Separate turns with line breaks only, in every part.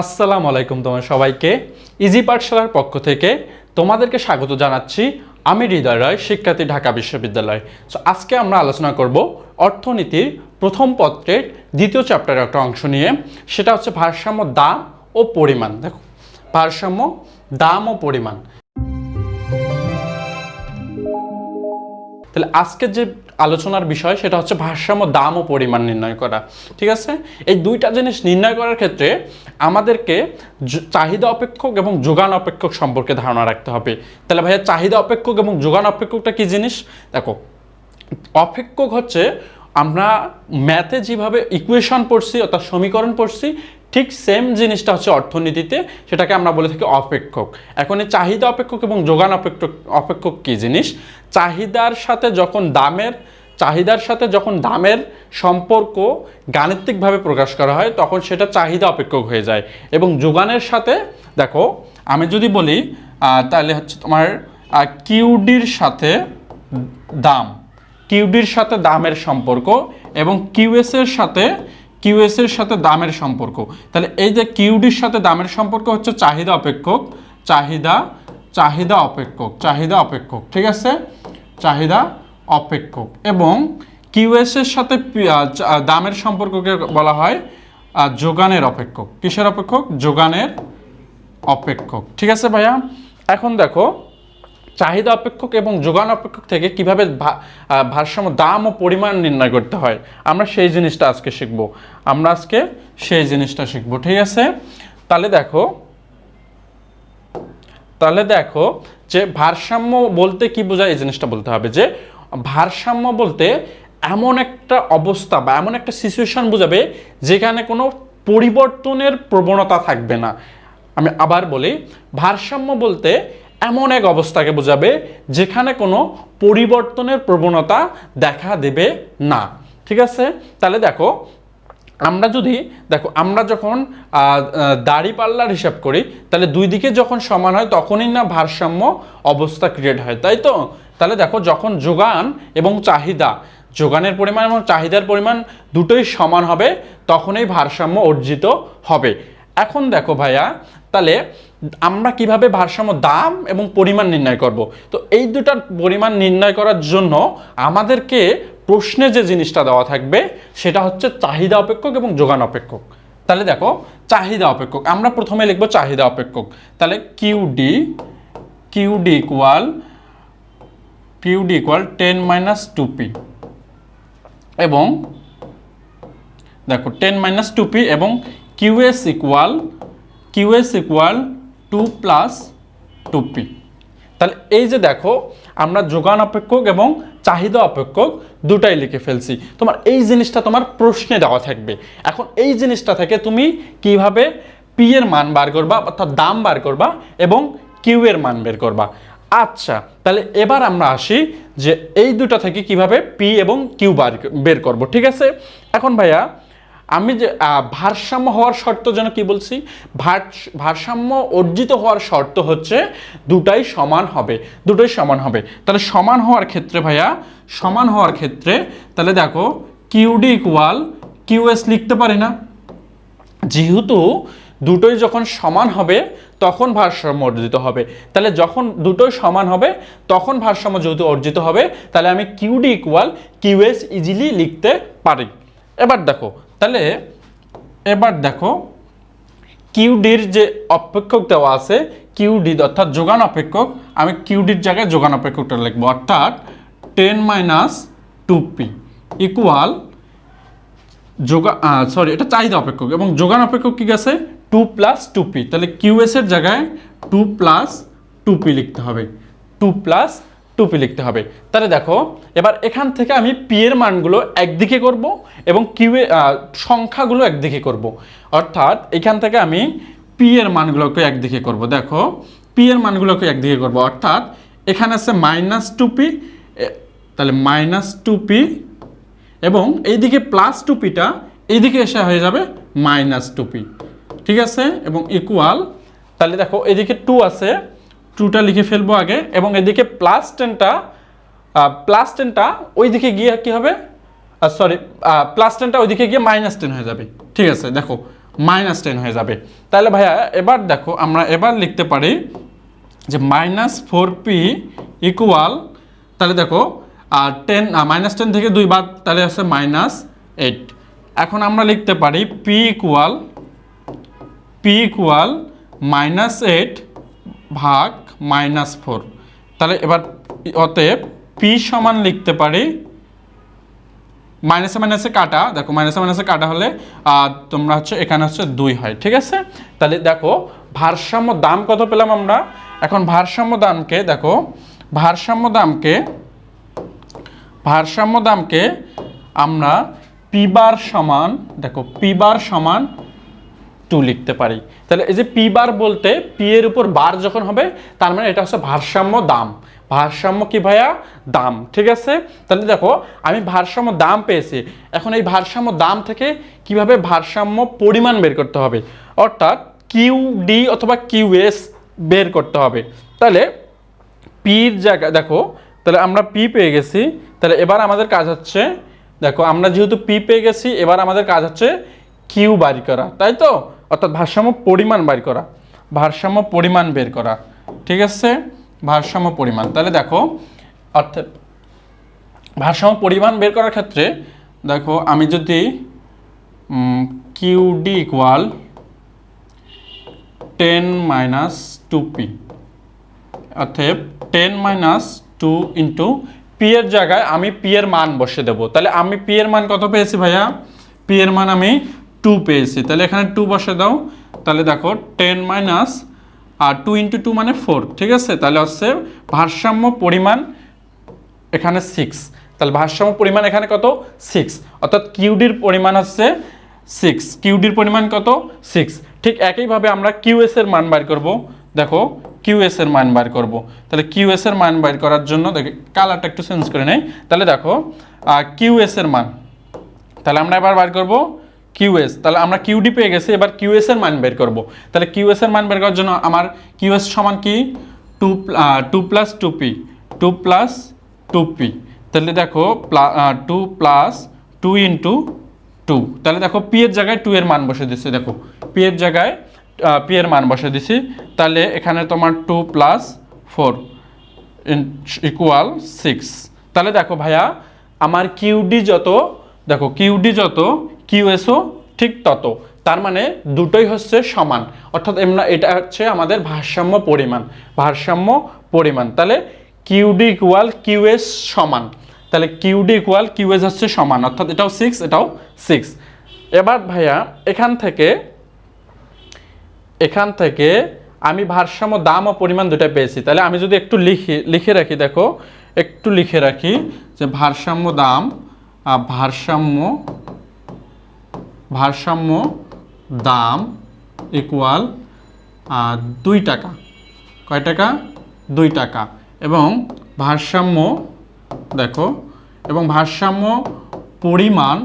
আসসালামু আলাইকুম তোমার সবাইকে। ইজি পাঠশালার পক্ষ থেকে তোমাদেরকে স্বাগত জানাচ্ছি। আমি হৃদয় রায়, শিক্ষার্থী ঢাকা বিশ্ববিদ্যালয়। সো আজকে আমরা আলোচনা করব অর্থনীতির প্রথম পত্রের দ্বিতীয় চ্যাপ্টারের একটা অংশ নিয়ে। সেটা হচ্ছে ভারসাম্য দাম ও পরিমাণ। দেখো, ভারসাম্য দাম ও পরিমাণ। তাহলে আজকের যে আলোচনার বিষয় সেটা হচ্ছে ভারসাম্য, দাম ও পরিমাণ নির্ণয় করা। ঠিক আছে? এই দুইটা জিনিস নির্ণয় করার ক্ষেত্রে আমাদেরকে চাহিদা অপেক্ষক এবং যোগান অপেক্ষক সম্পর্কে ধারণা রাখতে হবে। তাহলে ভাইয়া, চাহিদা অপেক্ষক এবং যোগান অপেক্ষকটা কি জিনিস? দেখো, অপেক্ষক হচ্ছে আমরা ম্যাথে যেভাবে ইকুয়েশন পড়ছি অর্থাৎ সমীকরণ পড়ছি ঠিক সেম জিনিসটা হচ্ছে অর্থনীতিতে, সেটাকে আমরা বলে থাকি অপেক্ষক। এখন এই চাহিদা অপেক্ষক এবং যোগান অপেক্ষক অপেক্ষক কি জিনিস? চাহিদার সাথে যখন দামের, চাহিদার সাথে যখন দামের সম্পর্ক গাণিতিকভাবে প্রকাশ করা হয়, তখন সেটা চাহিদা অপেক্ষক হয়ে যায়। এবং যোগানের সাথে, দেখো, আমি যদি বলি তাহলে হচ্ছে তোমার কিউডির সাথে দাম। কিউডির সাথে দামের সম্পর্ক এবং কিউএস এর সাথে কিউএস এর সাথে দামের সম্পর্ক। তাহলে এই যে কিউডির সাথে দামের সম্পর্ক হচ্ছে চাহিদা অপেক্ষক, চাহিদা চাহিদা অপেক্ষক চাহিদা অপেক্ষক, ঠিক আছে? চাহিদা অপেক্ষক এবং কিউএস এর সাথে দামের সম্পর্ককে বলা হয় যোগানের অপেক্ষক। কিসের অপেক্ষক? যোগানের অপেক্ষক। ঠিক আছে ভাইয়া? এখন দেখো চাহিদা অপেক্ষক এবং যোগান অপেক্ষক থেকে কীভাবে ভারসাম্য, দাম ও পরিমাণ নির্ণয় করতে হয়, আমরা সেই জিনিসটা আজকে শিখব। আমরা আজকে সেই জিনিসটা শিখব, ঠিক আছে? তাহলে দেখো তাহলে দেখো যে ভারসাম্য বলতে কি বোঝায়, এই জিনিসটা বলতে হবে যে ভারসাম্য বলতে এমন একটা অবস্থা বা এমন একটা সিচুয়েশন বোঝাবে যেখানে কোনো পরিবর্তনের প্রবণতা থাকবে না। আমি আবার বলি, ভারসাম্য বলতে এমন এক অবস্থাকে বোঝাবে যেখানে কোনো পরিবর্তনের প্রবণতা দেখা দেবে না। ঠিক আছে? তাহলে দেখো, আমরা যদি, দেখো, আমরা যখন দাড়ি পাল্লার হিসাব করি, তাহলে দুই দিকে যখন সমান হয়, তখনই না ভারসাম্য অবস্থা ক্রিয়েট হয়, তাই তো? তাহলে দেখো, যখন যোগান এবং চাহিদা, যোগানের পরিমাণ এবং চাহিদার পরিমাণ দুটোই সমান হবে, তখনই ভারসাম্য অর্জিত হবে। এখন দেখো ভাইয়া, তাহলে আমরা কীভাবে ভারসাম্য, দাম এবং পরিমাণ নির্ণয় করব? তো এই দুটার পরিমাণ নির্ণয় করার জন্য আমাদেরকে প্রশ্নে যে জিনিসটা দেওয়া থাকবে, সেটা হচ্ছে চাহিদা অপেক্ষক এবং যোগান অপেক্ষক। তাহলে দেখো, চাহিদা অপেক্ষক, আমরা প্রথমে লিখব চাহিদা অপেক্ষক। তাহলে QD QD equal QD equal ten minus two P এবং দেখো টেন মাইনাস টু পি এবং QS equal QS equal two plus two P তাহলে এই যে দেখো, আমরা যোগান অপেক্ষক এবং চাহিদা অপেক্ষক দুটাই লিখে ফেলছি। তোমার এই জিনিসটা তোমার প্রশ্নে দেওয়া থাকবে। এখন এই জিনিসটা থেকে তুমি কীভাবে পি এর মান বার করবা, অর্থাৎ দাম বার করবা এবং কিউ এর মান বের করবা। আচ্ছা তাহলে এবার আমরা আসি যে এই দুটা থেকে কীভাবে পি এবং কিউ বার বের করব, ঠিক আছে? এখন ভাইয়া আমি যে ভারসাম্য হওয়ার শর্ত যেন কি বলছি? ভার- ভারসাম্য অর্জিত হওয়ার শর্ত হচ্ছে দুটাই সমান হবে, দুটোই সমান হবে। তাহলে সমান হওয়ার ক্ষেত্রে ভাইয়া, সমান হওয়ার ক্ষেত্রে তাহলে দেখো কিউডি ইকুয়াল কিউএস লিখতে পারি না। যেহেতু দুটোই যখন সমান হবে, তখন ভারসাম্য অর্জিত হবে। তাহলে যখন দুটোই সমান হবে, তখন ভারসাম্য যেহেতু অর্জিত হবে, তাহলে আমি কিউডি ইকুয়াল কিউএস ইজিলি লিখতে পারি। এবার দেখো তাহলে এবার দেখো কিউডির যে অপেক্ষক দেওয়া আছে কিউডি অর্থাৎ যোগান অপেক্ষক, আমি কিউডির জায়গায় যোগান অপেক্ষকটা লিখব। অর্থাৎ ten minus two P equal yoga sorry এটা চাহিদা অপেক্ষক। এবং যোগান অপেক্ষক কী গেছে টু প্লাস টু পি তাহলে কিউএস এর জায়গায় টু প্লাস টু পি লিখতে হবে। টু প্লাস টু পি লিখতে হবে। তাহলে দেখো, এবার এখান থেকে আমি পি এর মানগুলো একদিকে করব এবং কিউ এ সংখ্যাগুলো একদিকে করব। অর্থাৎ এখান থেকে আমি পি এর মানগুলোকে একদিকে করব। দেখো পি এর মানগুলোকে একদিকে করব। অর্থাৎ এখানে আছে মাইনাস টু পি তাহলে মাইনাস টু পি এবং এইদিকে প্লাস টু পিটা এইদিকে এসে হয়ে যাবে মাইনাস টু পি ঠিক আছে? এবং ইকুয়াল তাহলে দেখো এদিকে টু আছে টুটা লিখে ফেলব আগে এবং এদিকে প্লাস টেনটা প্লাস টেনটা ওইদিকে গিয়ে কি হবে? সরি প্লাস টেনটা ওইদিকে গিয়ে মাইনাস টেন হয়ে যাবে। ঠিক আছে, দেখো মাইনাস টেন হয়ে যাবে। তাহলে ভাইয়া, এবার দেখো, আমরা এবার লিখতে পারি যে মাইনাস ফোর পি ইকুয়াল তাহলে দেখো টেন মাইনাস টেন থেকে দুই বাদ, তাহলে আছে মাইনাস এইট এখন আমরা লিখতে পারি P equal P equal minus eight ভাগ মাইনাস ফোর। তাহলে এবার অতএব পি সমান লিখতে পারি, মাইনাসে মাইনাসে কাটা, দেখো মাইনাসে মাইনাসে কাটা হলে তোমরা হচ্ছে এখানে হচ্ছে দুই হয়, ঠিক আছে? তাহলে দেখো, ভারসাম্য দাম কত পেলাম আমরা? এখন ভারসাম্য দামকে, দেখো, ভারসাম্য দামকে ভারসাম্য দামকে আমরা পি বার সমান, দেখো পি বার সমান টু লিখতে পারি। তাহলে এই যে পি বার বলতে পি এর উপর বার যখন হবে, তার মানে এটা হচ্ছে ভারসাম্য দাম। ভারসাম্য কি ভাইয়া? দাম। ঠিক আছে? তাহলে দেখো, আমি ভারসাম্য দাম পেয়েছি। এখন এই ভারসাম্য দাম থেকে কীভাবে ভারসাম্য পরিমাণ বের করতে হবে? অর্থাৎ কিউ ডি অথবা কিউ এস বের করতে হবে। তাহলে পির জায়গা, দেখো, তাহলে আমরা পি পেয়ে গেছি। তাহলে এবার আমাদের কাজ হচ্ছে, দেখো, আমরা যেহেতু পি পেয়ে গেছি, এবার আমাদের কাজ হচ্ছে কিউ বাড়ি করা। তাই তো? অর্থাৎ ভারসাম্য পরিমাণ বাড়ি করা, ভারসাম্য পরিমাণ বের করা, ঠিক আছে? ভারসাম্য পরিমাণ। তাহলে দেখো, অর্থাৎ ভারসাম্য পরিমাণ বের করার ক্ষেত্রে দেখো, আমি যদি Q D equal ten minus two P অর্থাৎ ten minus two into P এর জায়গায় আমি পি এর মান বসে দেবো। তাহলে আমি পি এর মান কত পেয়েছি ভাইয়া? পি এর মান আমি টু পেয়েছি। তাহলে এখানে টু বসে দাও। তাহলে দেখো টেন মাইনাস আর টু ইন্টু টু মানে ফোর ঠিক আছে? তাহলে হচ্ছে ভারসাম্য পরিমাণ এখানে সিক্স তাহলে ভারসাম্য পরিমাণ এখানে কত? সিক্স অর্থাৎ কিউডির পরিমাণ হচ্ছে সিক্স কিউডির পরিমাণ কত? সিক্স ঠিক একইভাবে আমরা কিউএস এর মান বার করব। দেখো কিউএস এর মান বার করব। তাহলে কিউএস এর মান বার করার জন্য, দেখো কালারটা একটু চেঞ্জ করে নেই। তাহলে দেখো কিউএস এর মান। তাহলে আমরা এবার বার করব কিউএস তাহলে আমরা কিউডি পেয়ে গেছি, এবার কিউএস এর মান বের করব। তাহলে কিউএস এর মান বের করার জন্য আমার কিউএস সমান কি? Two two plus two P two plus two P তাহলে দেখো two plus two into two তাহলে দেখো পি এর জায়গায় টু এর মান বসে দিচ্ছি, দেখো। পি এর জায়গায় পি এর মান বসে দিছি তাহলে এখানে তোমার two plus four equal six তাহলে দেখো ভাইয়া, আমার কিউডি যত, দেখো কিউডি যত কিউএসও ঠিক তত। তার মানে দুটোই হচ্ছে সমান। অর্থাৎ এমনা এটা হচ্ছে আমাদের ভারসাম্য পরিমাণ ভারসাম্য পরিমাণ। তাহলে কিউডি ইকুয়াল কিউএস সমান। তাহলে কিউডি ইকুয়াল কিউএস হচ্ছে সমান, অর্থাৎ এটাও সিক্স এটাও সিক্স এবার ভাইয়া, এখান থেকে এখান থেকে আমি ভারসাম্য, দাম ও পরিমাণ দুটা পেয়েছি। তাহলে আমি যদি একটু লিখি, লিখে রাখি, দেখো, একটু লিখে রাখি যে ভারসাম্য, দাম ভারসাম্য ভারসাম্য, দাম ইকুয়াল দুই টাকা। কয় টাকা? দুই টাকা। এবং ভারসাম্য, দেখো, এবং ভারসাম্য পরিমাণ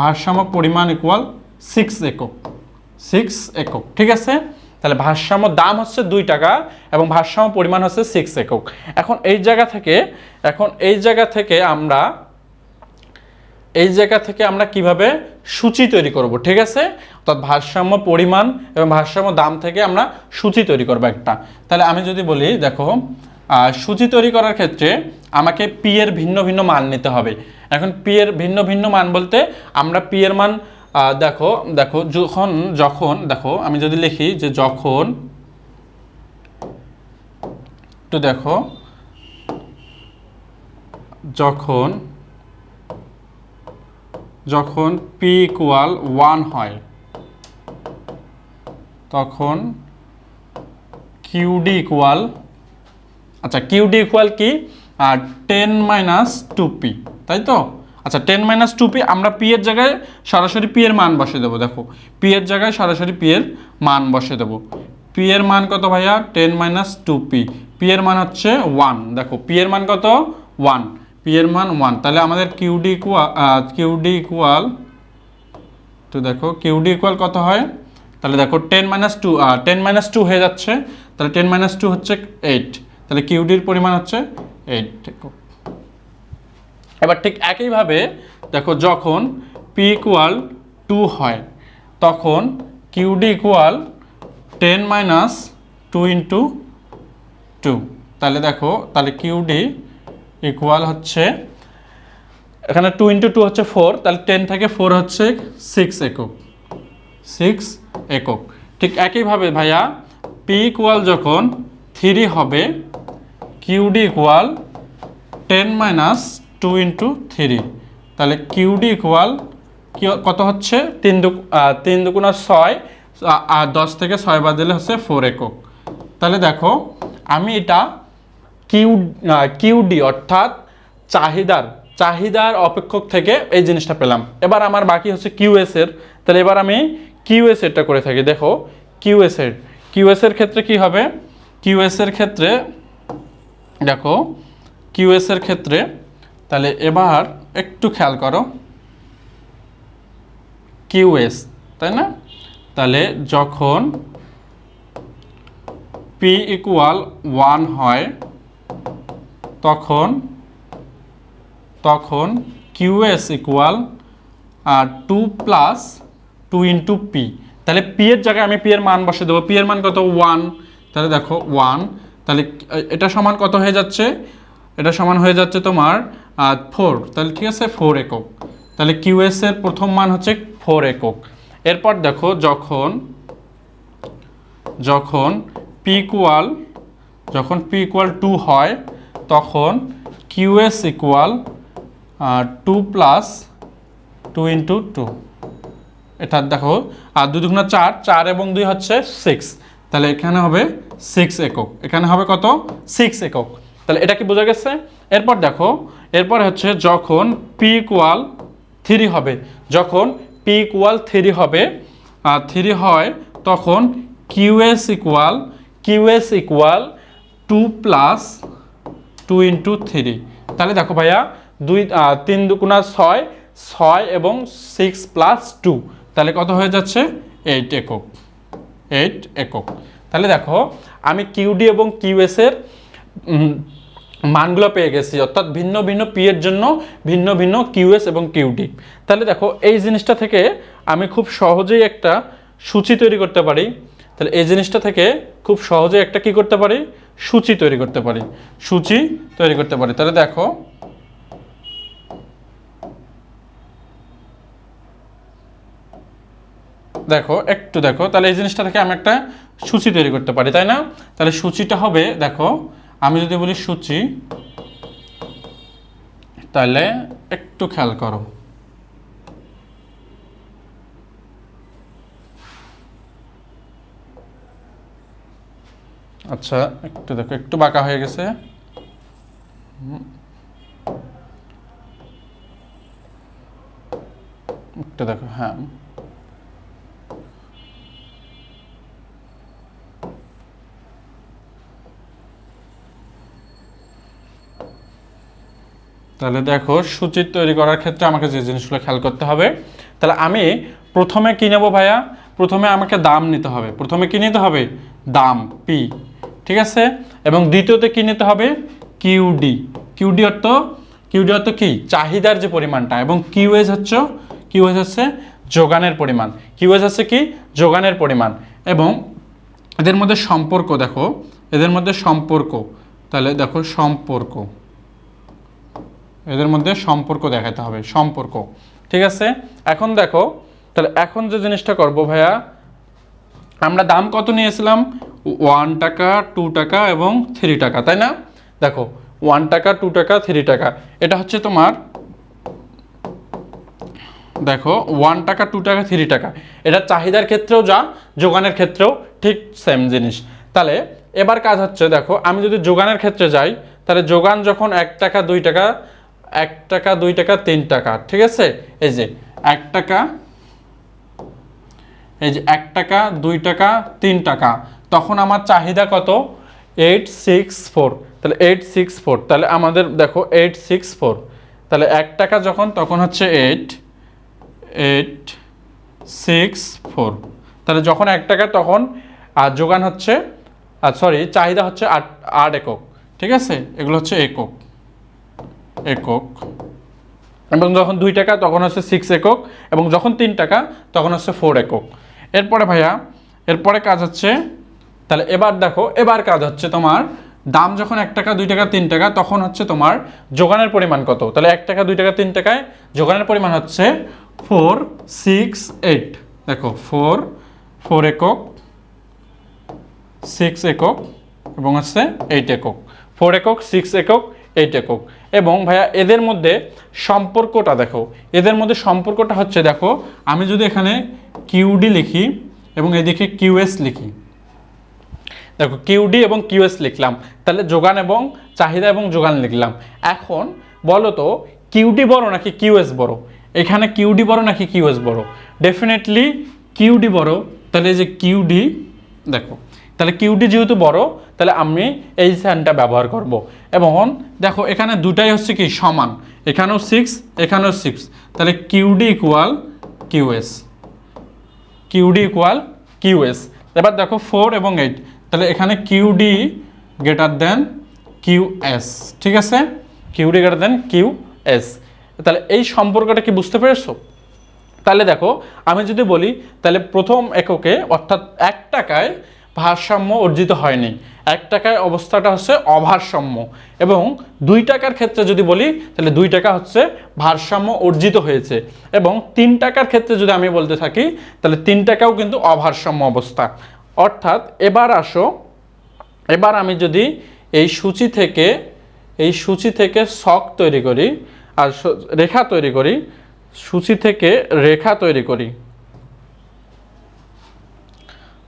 ভারসাম্য পরিমাণ ইকুয়াল সিক্স একক। সিক্স একক, ঠিক আছে? তাহলে ভারসাম্য দাম হচ্ছে দুই টাকা এবং ভারসাম্য পরিমাণ হচ্ছে সিক্স একক। এখন এই জায়গা থেকে, এখন এই জায়গা থেকে আমরা এই জায়গা থেকে আমরা কীভাবে সূচি তৈরি করব, ঠিক আছে? অর্থাৎ ভারসাম্য, পরিমাণ এবং ভারসাম্য দাম থেকে আমরা সূচি তৈরি করব একটা। তাহলে আমি যদি বলি, দেখো সূচি তৈরি করার ক্ষেত্রে আমাকে পি এর ভিন্ন ভিন্ন মান নিতে হবে। এখন পি এর ভিন্ন ভিন্ন মান বলতে আমরা পি এর মান দেখো দেখো, যখন যখন, দেখো, আমি যদি লিখি যে যখন একটু দেখো, যখন যখন পি ইকুয়াল ওয়ান হয়, তখন কিউডি ইকুয়াল আচ্ছা কিউডি ইকুয়াল কি? আর টেন মাইনাস টু পি তাই তো? আচ্ছা টেন মাইনাস টু পি আমরা পি এর জায়গায় সরাসরি পি এর মান বসে দেবো, দেখো। পি এর জায়গায় সরাসরি পি এর মান বসে দেবো। পি এর মান কত ভাইয়া? Ten minus two P P এর মান হচ্ছে ওয়ান দেখো পি এর মান কত? ওয়ান পি এর মান ওয়ান তাহলে আমাদের কিউডি ইকুয়াল কিউডি ইকুয়াল তো দেখো কিউডি ইকুয়াল কত হয়? তাহলে দেখো ten minus two ten minus two হয়ে যাচ্ছে। তাহলে টেন মাইনাস টু হচ্ছে এইট তাহলে কিউডির পরিমাণ হচ্ছে এইট এবার ঠিক একইভাবে দেখো যখন পি ইকুয়াল টু হয়, তখন QD equal ten minus two into two তাহলে দেখো, তাহলে কিউডি ইকুয়াল হচ্ছে, এখানে টু ইন্টু টু হচ্ছে ফোর তাহলে টেন থেকে ফোর হচ্ছে সিক্স একক। সিক্স একক। ঠিক একইভাবে ভাইয়া পি ইকুয়াল যখন থ্রি হবে QD equal ten minus two into three তাহলে কিউডি ইকুয়াল কত হচ্ছে? তিন দু তিন দুগুণা ছয় আর দশ থেকে ছয় বাদ দিলে হচ্ছে ফোর একক। তাহলে দেখো, আমি এটা কিউ কিউডি, অর্থাৎ চাহিদার চাহিদার অপেক্ষক থেকে এই জিনিসটা পেলাম। এবার আমার বাকি হচ্ছে কিউএস এর। তাহলে এবার আমি কিউএস এরটা করে থাকি। দেখো কিউএস এর। কিউএস এর ক্ষেত্রে কি হবে? কিউএস এর ক্ষেত্রে, দেখো কিউএস এর ক্ষেত্রে, তাহলে এবার একটু খেয়াল করো। কিউএস তাই না? তাহলে যখন পি ইকুয়াল ওয়ান হয় তখন তখন Q S equal two plus two into P তাহলে পি এর জায়গায় আমি পি এর মান বসে দেবো। পি এর মান কত? ওয়ান তাহলে দেখো ওয়ান তাহলে এটা সমান কত হয়ে যাচ্ছে? এটা সমান হয়ে যাচ্ছে তোমার ফোর তাহলে ঠিক আছে? ফোর একক। তাহলে কিউএস এর প্রথম মান হচ্ছে ফোর একক। এরপর দেখো, যখন যখন পি ইকুয়াল যখন পি ইকুয়াল টু হয় তখন Q S equal two plus two into two এটা দেখো, আর দুই দুগুণা চার চার এবং দুই হচ্ছে সিক্স তাহলে এখানে হবে সিক্স একক। এখানে হবে কত? সিক্স একক। তাহলে এটা কি বোঝা গেছে? এরপর দেখো, এরপর হচ্ছে যখন পি ইকুয়াল থ্রি হবে, যখন পি ইকুয়াল থ্রি হবে থ্রি হয়, তখন Q S equal Q S equal two plus two into three তাহলে দেখো ভাইয়া দুই তিন দুগুণা ছয় ছয় এবং সিক্স প্লাস টু তাহলে কত হয়ে যাচ্ছে? এইট একক। এইট একক। তাহলে দেখো আমি কিউডি এবং কিউএস এর উম, মানগুলো পেয়ে গেছি। অর্থাৎ ভিন্ন ভিন্ন পি এর জন্য ভিন্ন ভিন্ন কিউএস এবং কিউডি তাহলে দেখো এই জিনিসটা থেকে আমি খুব সহজেই একটা সূচি তৈরি করতে পারি। তাহলে এই জিনিসটা থেকে খুব সহজে একটা কি করতে পারি? সূচি তৈরি করতে পারি। সূচি তৈরি করতে পারি। তাহলে দেখো দেখো, একটু দেখো, তাহলে এই জিনিসটা থেকে আমি একটা সূচি তৈরি করতে পারি, তাই না? তাহলে সূচিটা হবে, দেখো, আমি যদি বলি সূচি, তাহলে একটু খেয়াল করো। আচ্ছা একটু দেখো, একটু বাঁকা হয়ে গেছে। একটু দেখো হ্যাঁ। তাহলে দেখো, সূচি তৈরি করার ক্ষেত্রে আমাকে যে জিনিসগুলো খেয়াল করতে হবে, তাহলে আমি প্রথমে কি নেব ভাইয়া? প্রথমে আমাকে দাম নিতে হবে। প্রথমে কি নিতে হবে? দাম পি ঠিক আছে? এবং দ্বিতীয়তে কি নিতে হবে? কিউডি কিউডি অর্থ কিউডি অর্থ কি? চাহিদার যে পরিমাণটা। এবং কিউএস হচ্ছে কিউএস হচ্ছে যোগানের পরিমাণ। কিউএস হচ্ছে কি? যোগানের পরিমাণ। এবং এদের মধ্যে সম্পর্ক দেখো। এদের মধ্যে সম্পর্ক। তাহলে দেখো সম্পর্ক। এদের মধ্যে সম্পর্ক দেখাতে হবে। সম্পর্ক। ঠিক আছে? এখন দেখো, তাহলে এখন যে জিনিসটা করব ভাইয়া, আমরা দাম কত নিয়েছিলাম? ওয়ান টাকা, টু টাকা এবং থ্রি টাকা, তাই না? দেখো, ওয়ান টাকা, টু টাকা, থ্রি টাকা, এটা হচ্ছে তোমার, দেখো, ওয়ান টাকা, টু টাকা, থ্রি টাকা, এটা চাহিদার ক্ষেত্রেও যা, যোগানের ক্ষেত্রেও ঠিক সেম জিনিস। তাহলে, এবার কাজ হচ্ছে, দেখো, আমি যদি যোগানের ক্ষেত্রে যাই, তাহলে যোগান যখন এক টাকা, দুই টাকা, এক টাকা, দুই টাকা, তিন টাকা, ঠিক আছে? এই যে, এক টাকা, এই যে, এক টাকা, দুই টাকা, তিন টাকা তখন আমার চাহিদা কত? এইট সিক্স ফোর তাহলে এইট সিক্স ফোর তাহলে আমাদের, দেখো এইট সিক্স ফোর তাহলে এক টাকা যখন, তখন হচ্ছে এইট এইট সিক্স ফোর তাহলে যখন এক টাকা, তখন, আর যোগান হচ্ছে, আর সরি চাহিদা হচ্ছে আট আট একক। ঠিক আছে? এগুলো হচ্ছে একক। একক। এবং যখন দুই টাকা, তখন হচ্ছে সিক্স একক। এবং যখন তিন টাকা, তখন হচ্ছে ফোর একক। এরপরে ভাইয়া, এরপরে কাজ হচ্ছে তাহলে এবার দেখো, এবার কাজ হচ্ছে তোমার দাম যখন এক টাকা, দুই টাকা, তিন টাকা, তখন হচ্ছে তোমার যোগানের পরিমাণ কত? তাহলে এক টাকা, দুই টাকা, তিন টাকায় যোগানের পরিমাণ হচ্ছে ফোর সিক্স এইট দেখো ফোর ফোর একক সিক্স একক এবং হচ্ছে এইট একক। ফোর একক সিক্স একক এইট একক। এবং ভাইয়া, এদের মধ্যে সম্পর্কটা দেখো, এদের মধ্যে সম্পর্কটা হচ্ছে দেখো, আমি যদি এখানে কিউডি লিখি এবং এদিকে কিউএস লিখি দেখো কিউডি এবং কিউএস লিখলাম। তাহলে যোগান এবং চাহিদা এবং যোগান লিখলাম। এখন বলো তো কিউডি বড় নাকি কিউএস বড়? এখানে কিউডি বড় নাকি কিউএস বড়? ডেফিনেটলি কিউডি বড়। তাহলে যে কিউডি দেখো, তাহলে কিউডি যেহেতু বড়, তাহলে আমি এই সাইনটা ব্যবহার করব। এবং দেখো, এখানে দুটাই হচ্ছে কি, সমান। এখানেও সিক্স এখানেও সিক্স তাহলে Q D equal Q S Q D equal Q S এবার দেখো ফোর এবং এইট তাহলে এখানে Q D greater than Q S ঠিক আছে? কিউডি গ্রেটার দেন কিউএস তাহলে এই সম্পর্কটা কি বুঝতে পেরেছ? তাহলে দেখো, আমি যদি বলি, তাহলে প্রথম এককে, অর্থাৎ এক টাকায় ভারসাম্য অর্জিত হয়নি। এক টাকায় অবস্থাটা হচ্ছে অভারসাম্য। এবং দুই টাকার ক্ষেত্রে যদি বলি, তাহলে দুই টাকা হচ্ছে ভারসাম্য অর্জিত হয়েছে। এবং তিন টাকার ক্ষেত্রে যদি আমি বলতে থাকি, তাহলে তিন টাকাও কিন্তু অভারসাম্য অবস্থা। অর্থাৎ এবার আসো, এবার আমি যদি এই সূচি থেকে, এই সূচি থেকে শক তৈরি করি, আর রেখা তৈরি করি, সূচি থেকে রেখা তৈরি করি,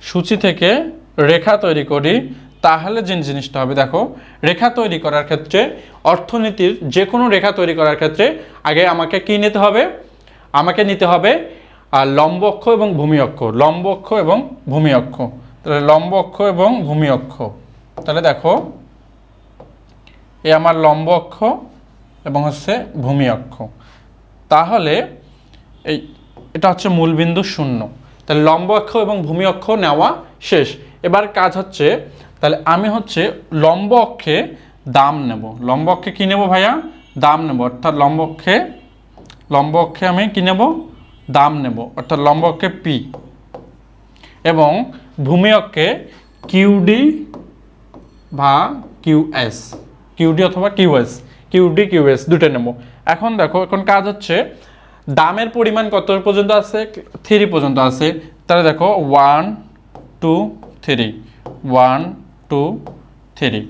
সূচি থেকে রেখা তৈরি করি, তাহলে যে জিনিসটা হবে দেখো, রেখা তৈরি করার ক্ষেত্রে অর্থনীতির যে কোনো রেখা তৈরি করার ক্ষেত্রে আগে আমাকে কি নিতে হবে? আমাকে নিতে হবে আর লম্ব অক্ষ এবং ভূমি অক্ষ। লম্ব অক্ষ এবং ভূমি অক্ষ। তাহলে লম্ব অক্ষ এবং ভূমি অক্ষ। তাহলে দেখো, এ আমার লম্ব অক্ষ এবং হচ্ছে ভূমি অক্ষ। তাহলে এই, এটা হচ্ছে মূলবিন্দু শূন্য। তাহলে লম্ব অক্ষ এবং ভূমি অক্ষ নেওয়া শেষ। এবার কাজ হচ্ছে, তাহলে আমি হচ্ছে লম্ব অক্ষে দাম নেব। লম্ব অক্ষে কী নেব ভাইয়া? দাম নেব। অর্থাৎ লম্ব অক্ষে লম্ব অক্ষে আমি কী নেব? দাম নেব, অর্থাৎ লম্ব অক্ষে পি এবং ভূমি অক্ষে কিউডি বা কিউএস কিউডি অথবা কিউএস কিউডি কিউএস দুটো নেব। এখন দেখো, এখন কাজ হচ্ছে দামের পরিমাণ কত পর্যন্ত আছে থ্রি পর্যন্ত আছে, তাহলে দেখো one two three one two three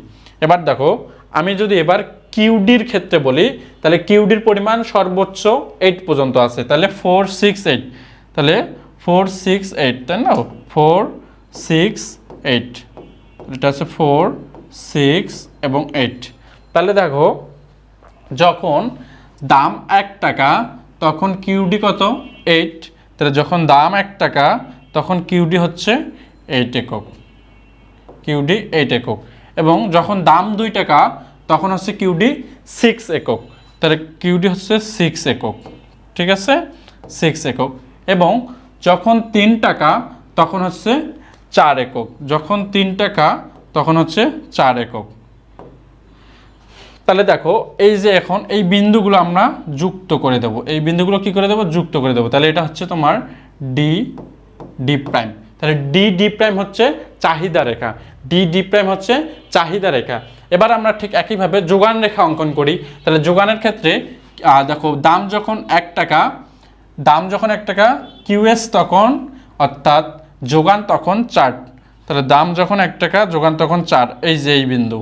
এবার দেখো, আমি যদি এবার কিউডির ক্ষেত্রে বলি, তাহলে কিউডির পরিমাণ সর্বোচ্চ এইট পর্যন্ত আছে। তাহলে ফোর সিক্স এইট তাহলে ফোর সিক্স এইট তাই না? ফোর সিক্স এইট এটা হচ্ছে ফোর সিক্স এবং এইট তাহলে দেখো, যখন দাম এক টাকা, তখন কিউডি কত? এইট তাহলে যখন দাম এক টাকা, তখন কিউডি হচ্ছে এইট একক। কিউডি এইট একক। এবং যখন দাম দুই টাকা তখন হচ্ছে কিউডি সিক্স একক। তাহলে কিউডি হচ্ছে সিক্স একক। ঠিক আছে? সিক্স একক। এবং যখন তিন টাকা, তখন হচ্ছে চার একক। যখন তিন টাকা, তখন হচ্ছে চার একক। তাহলে দেখো, এই যে এখন এই বিন্দুগুলো আমরা যুক্ত করে দেব। এই বিন্দুগুলো কি করে দেবো? যুক্ত করে দেবো। তাহলে এটা হচ্ছে তোমার ডি ডি প্রাইম তাহলে ডি ডি প্রাইম হচ্ছে চাহিদা রেখা। ডি ডি প্রাইম হচ্ছে চাহিদা রেখা। এবার আমরা ঠিক একইভাবে যোগান রেখা অঙ্কন করি। তাহলে যোগানের ক্ষেত্রে দেখো দাম যখন এক টাকা, দাম যখন এক টাকা কিউএস তখন অর্থাৎ যোগান তখন চার। তাহলে দাম যখন এক টাকা, যোগান তখন চার, এই যে এই বিন্দু।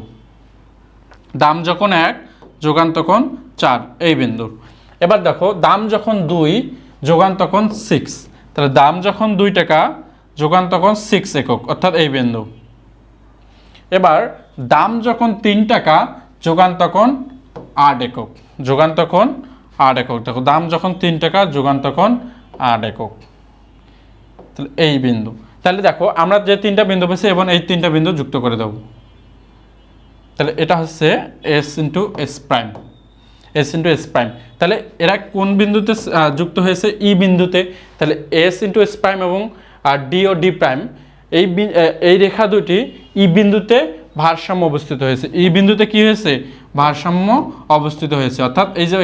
দাম যখন এক, যোগান তখন চার, এই বিন্দু। এবার দেখো, দাম যখন দুই, যোগান তখন সিক্স তাহলে দাম যখন দুই টাকা, যোগান তখন সিক্স একক, অর্থাৎ এই বিন্দু। এবার দাম যখন তিন টাকা, যোগান তখন আট একক। যোগান তখন আট একক। দেখো, দাম যখন তিন টাকা, যোগান তখন আট একক। তাহলে এই বিন্দু। তাহলে দেখো, আমরা যে তিনটা বিন্দু পেয়েছি এবং এই তিনটা বিন্দু যুক্ত করে দেবো। তাহলে এটা হচ্ছে S into S prime S into S prime তাহলে এরা কোন বিন্দুতে যুক্ত হয়েছে? ই বিন্দুতে। তাহলে এস ইন্টু এস প্রাইম এবং ডি ও ডি প্রাইম এই এই রেখা দুটি ই বিন্দুতে ভারসাম্য অবস্থিত হয়েছে। ই বিন্দুতে কি হয়েছে? ভারসাম্য অবস্থিত হয়েছে। অর্থাৎ এই যে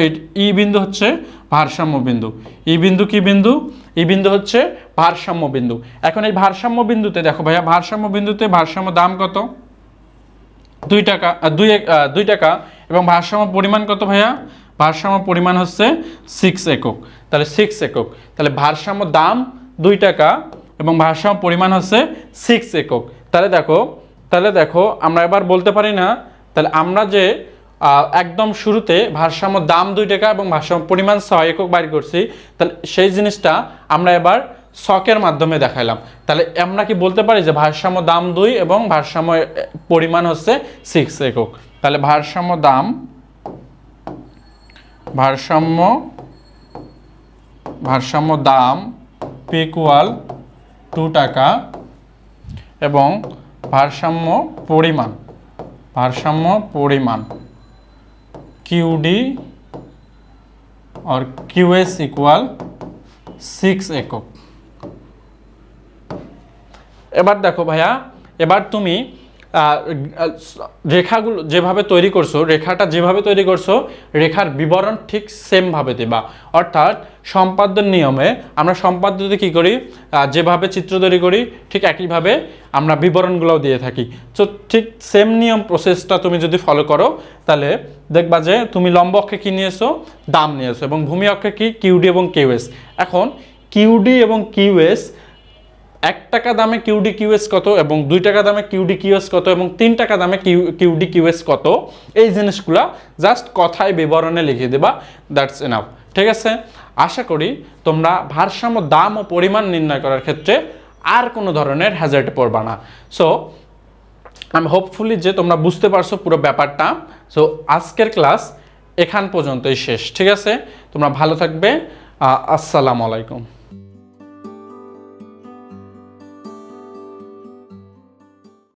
ই বিন্দু হচ্ছে ভারসাম্য বিন্দু। ই বিন্দু কি বিন্দু? ই বিন্দু হচ্ছে ভারসাম্য বিন্দু। এখন এই ভারসাম্য বিন্দুতে দেখো ভাইয়া, ভারসাম্য বিন্দুতে ভারসাম্য দাম কত? দুই টাকা দুই দুই টাকা। এবং ভারসাম্য পরিমাণ কত ভাইয়া? ভারসাম্য পরিমাণ হচ্ছে সিক্স একক। তাহলে সিক্স একক। তাহলে ভারসাম্য দাম দুই টাকা এবং ভারসাম্য পরিমাণ হচ্ছে সিক্স একক। তাহলে দেখো তাহলে দেখো, আমরা এবার বলতে পারি না, তাহলে আমরা যে একদম শুরুতে ভারসাম্য দাম দুই টাকা এবং ভারসাম্য পরিমাণ ছয় একক বাইর করছি, তাহলে সেই জিনিসটা আমরা এবার শকের মাধ্যমে দেখাইলাম। তাহলে আমরা কি বলতে পারি যে ভারসাম্য দাম দুই এবং ভারসাম্য পরিমাণ হচ্ছে সিক্স একক। তাহলে ভারসাম্য দাম, ভারসাম্য ভারসাম্য দাম পিকুয়াল টু টাকা এবং ভারসাম্য পরিমাণ ভারসাম্য পরিমাণ কিউডি और কিউএস ইকুয়াল সিক্স একক। এবার দেখো ভাইয়া, এবার তুমি রেখাগুলো যেভাবে তৈরি করছ, রেখাটা যেভাবে তৈরি করছ, রেখার বিবরণ ঠিক সেমভাবে দেবা। অর্থাৎ সম্পাদ্যের নিয়মে আমরা সম্পাদ্যতে কী করি? যেভাবে চিত্র তৈরি করি, ঠিক একইভাবে আমরা বিবরণগুলোও দিয়ে থাকি। তো ঠিক সেম নিয়ম প্রসেসটা তুমি যদি ফলো করো, তাহলে দেখবা যে তুমি লম্ব অক্ষে কী নিয়েছো? দাম নিয়েছো এবং ভূমি অক্ষে কি? কিউডি এবং কিউএস এখন কিউডি এবং কিউএস এক টাকা দামে কিউডি কিউএস কত এবং দুই টাকা দামে কিউডি কিউএস কত এবং তিন টাকা দামে কিউ কিউডি কিউএস কত? এই জিনিসগুলা জাস্ট কথায় বিবরণে লিখে দেবা, দ্যাটস এনাফ ঠিক আছে? আশা করি তোমরা ভারসাম্য, দাম ও পরিমাণ নির্ণয় করার ক্ষেত্রে আর কোনো ধরনের হ্যাজার্টে পড়বা না। সো আমি হোপফুলি যে তোমরা বুঝতে পারছ পুরো ব্যাপারটা। সো আজকের ক্লাস এখান পর্যন্তই শেষ। ঠিক আছে? তোমরা ভালো থাকবে। আসসালামু আলাইকুম।